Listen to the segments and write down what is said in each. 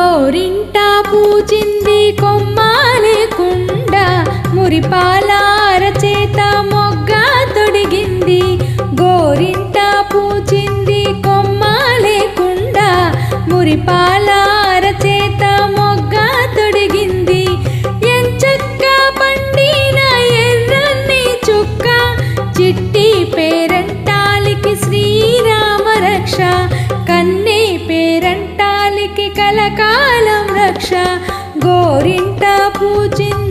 గోరింట పూచింది కొమ్మాలి కుండ మురిపాలారత కలకాలం రక్ష గోరింట పూజింది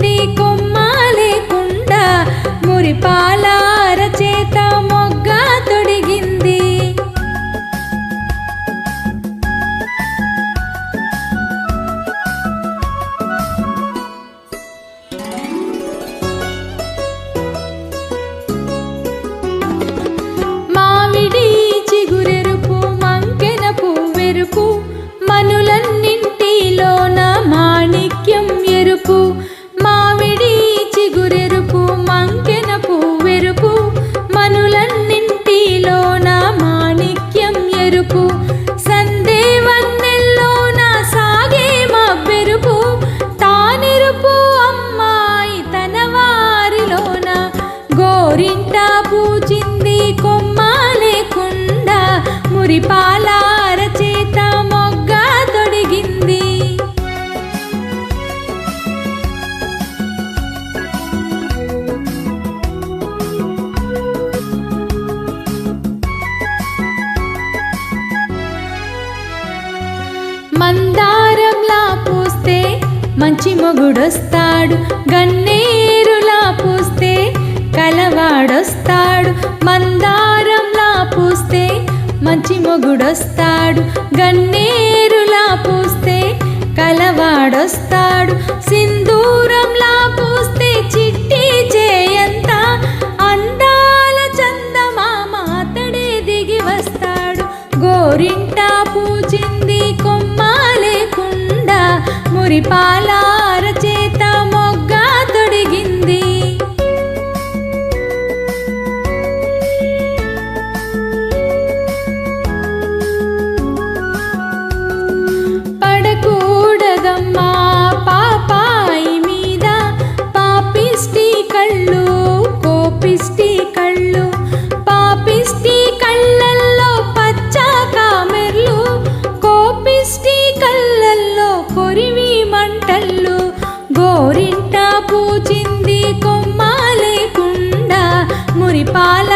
మురిపాలార చేత మొగ్గ తొడిగింది. మందారంలా పూస్తే మంచి మొగుడొస్తాడు. గన్నేరులా మంచి మొగుడొస్తాడు. గన్నేరులా పూస్తే కలవాడొస్తాడు. సింధూరంలా పూస్తే చిట్టి చేయంత. అందాల చందమామ అతడే దిగి వస్తాడు. గోరింట పూచింది కొమ్మ లేకుండా మురిపాలా పడకూడదమ్మా పాపాయి మీద పాపిష్టి కళ్ళు కోపిష్టి కళ్ళు. పాపిష్టి కళ్ళల్లో పచ్చ కామెర్లు కోపిష్టి కళ్ళల్లో కొరివి మంటళ్ళు గోరింట పూజింది కొమ్మాలేకుండ మురిపాల